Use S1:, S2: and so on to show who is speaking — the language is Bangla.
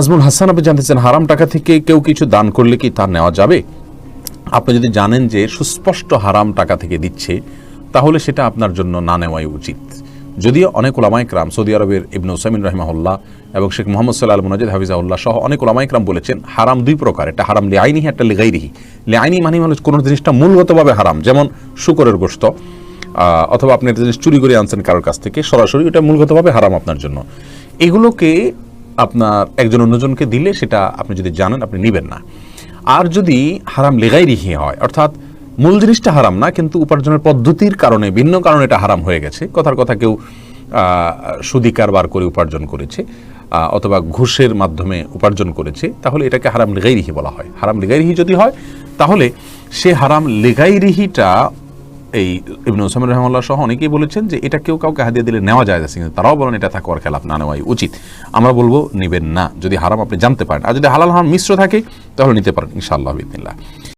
S1: নাজমুল হাসান আপনি জানতে চান হারাম টাকা থেকে কেউ কিছু দান করলে কি তা নেওয়া যাবে? আপনি যদি জানেন যে সুস্পষ্ট হারাম টাকা থেকে দিচ্ছে, তাহলে সেটা আপনার জন্য না নেওয়াই উচিত। যদিও অনেক ওলামাইকরাম সৌদি আরবের ইবনু সামিন রহমাহুল্লাহ এবং শেখ মোহাম্মদ সাল্লাহ মুনাজিদ হাফিজাউল্লাহ সহ অনেক ওলামাইকরাম বলেছেন, হারাম দুই প্রকার, একটা হারাম লিআইনিহি, একটা লিগাইরিহি। লিআইনি মানে মানে কোনো জিনিসটা মূলগতভাবে হারাম, যেমন শুকরের গোস্ত অথবা আপনি একটা জিনিস চুরি করে আনছেন কারোর কাছ থেকে, সরাসরি এটা মূলগতভাবে হারাম আপনার জন্য। এগুলোকে আপনার একজন অন্যজনকে দিলে সেটা আপনি যদি জানেন, আপনি নেবেন না। আর যদি হারাম লেগাই রিহি হয়, অর্থাৎ মূল জিনিসটা হারাম না, কিন্তু উপার্জনের পদ্ধতির কারণে, ভিন্ন কারণে এটা হারাম হয়ে গেছে। কথার কথা কেউ সুদি কারবার করে উপার্জন করেছে অথবা ঘুষের মাধ্যমে উপার্জন করেছে, তাহলে এটাকে হারাম লেগাইরিহি বলা হয়। হারাম লেগাইরিহি যদি হয়, তাহলে সে হারাম লেগাইরিহিটা এই ইবনু ওসামির রহমাল্লাহ সহ অনেকেই বলেছেন যে এটা কেউ কাউকে হাদিয়া দিলে নেওয়া যায় না, কিন্তু তারাও বলেন এটা থাকওয়ার খেলাফ, না নেওয়াই উচিত। আমরা বলব নেবেন না, যদি হারাম আপনি জানতে পারেন। আর যদি হালাল হারাম মিশ্র থাকে, তাহলে নিতে পারেন, ইনশাআল্লাহ বিদিল্লাহ